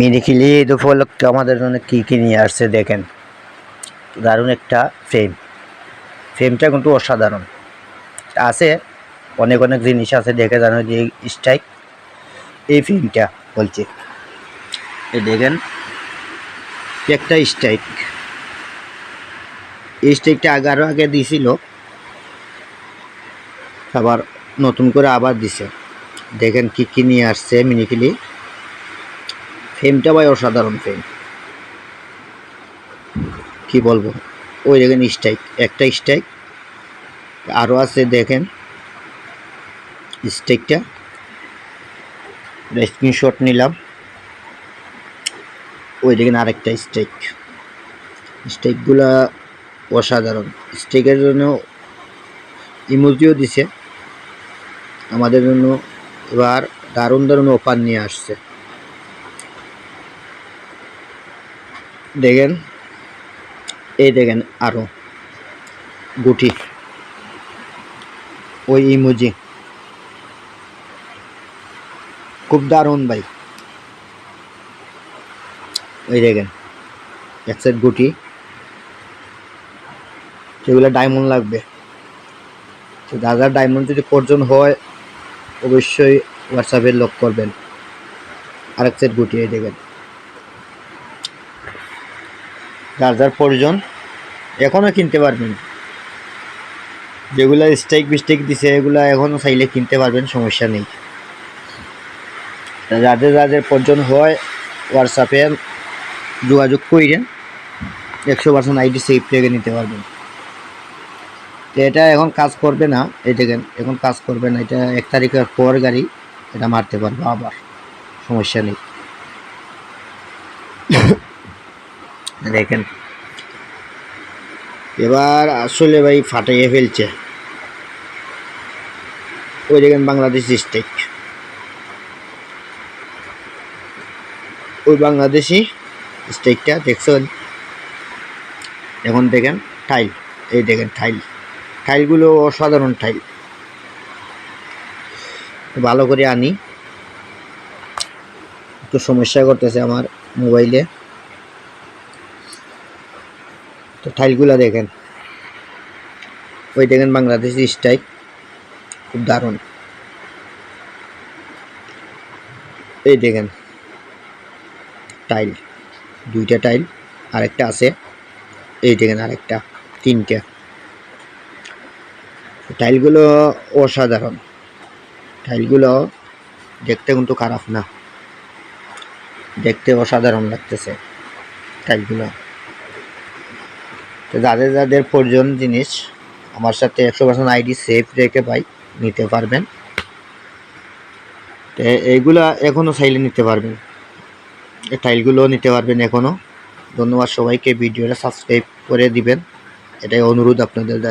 মিনিখিলি ঈদ উপলক্ষে আমাদের জন্য কী কী নিয়ে আসছে দেখেন। দারুণ একটা ফ্রেম ফ্রেমটা কিন্তু অসাধারণ। আছে, অনেক অনেক জিনিস আছে, দেখে জানো যে স্ট্রাইক এই ফ্রেমটা বলছে। এই দেখেন, একটা স্ট্রাইক এই স্ট্রাইকটা আরও আগে দিয়েছিল আবার নতুন করে আবার দিছে। দেখেন কি কী নিয়ে আসছে মিনিখিলি ফ্রেমটা ভাই অসাধারণ ফ্রেম কি বলব? ওই দেখেন স্ট্রাইক একটা স্ট্রাইক আরও আছে দেখেন স্ট্রাইকটা স্ক্রিনশট নিলাম। ওই দেখেন আরেকটা স্ট্রাইক স্ট্রাইকগুলা অসাধারণ। স্ট্রাইকের জন্য ইমোজিও দিছে। আমাদের জন্য এবার দারুণ দারুণ অফার নিয়ে আসছে। দেখেন, এই দেখেন আরও গুটি, ওই ইমোজি। খুব দারুণ ভাই। ওই দেখেন, এক সাইড গুটি। সেগুলো ডায়মন্ড লাগবে। তো দাদার ডায়মন্ড যদি প্রয়োজন হয়, অবশ্যই হোয়াটসঅ্যাপে লক করবেন। আরেক সাইড গুটি, এই দেখেন। যার যার প্রয়োজন এখনও কিনতে পারবেন। যেগুলো স্টেক বিস্টেক দিছে, এগুলো এখনও চাইলে কিনতে পারবেন, সমস্যা নেই। যাদের যাদের প্রয়োজন হয় হোয়াটসঅ্যাপে যোগাযোগ করেন একশো পার্সেন্ট আইডি সেফ থেকে নিতে পারবেন। তো এটা এখন কাজ করবে না, এই দেখেন, এখন কাজ করবে না, এটা এক তারিখের পর গাড়ি, এটা মারতে পারব আবার, সমস্যা নেই। দেখেন। এবার আসলে ভাই ফাটাইয়ে ফেলছে। ওই দেখেন বাংলাদেশ স্টেক ওই বাংলাদেশি স্টেকটা দেখছেন? এখন দেখেন টাইল এই দেখেন টাইল টাইলগুলো অসাধারণ টাইল ভালো করে আনি। একটু সমস্যা করতেছে আমার মোবাইলে তো টাইলগুলো দেখেন। ওই দেখেন বাংলাদেশি স্টাইল। খুব দারুণ। এই দেখেন টাইল দুইটা টাইল আরেকটা আছে। এই দেখেন আরেকটা, তিনটা। টাইলগুলো অসাধারণ। টাইলগুলো দেখতে কিন্তু খারাপ না। দেখতে অসাধারণ লাগতেছে টাইলগুলো তো যাদের যাদের প্রয়োজন জিনিস, আমার সাথে একশো পার্সেন্ট আইডি সেফ রেখে পাই নিতে পারবেন। তো এইগুলা এখনও চাইলে নিতে পারবেন। এই টাইলগুলোও নিতে পারবেন এখনও ধন্যবাদ সবাইকে, ভিডিওটা সাবস্ক্রাইব করে দিবেন। এটাই অনুরোধ আপনাদের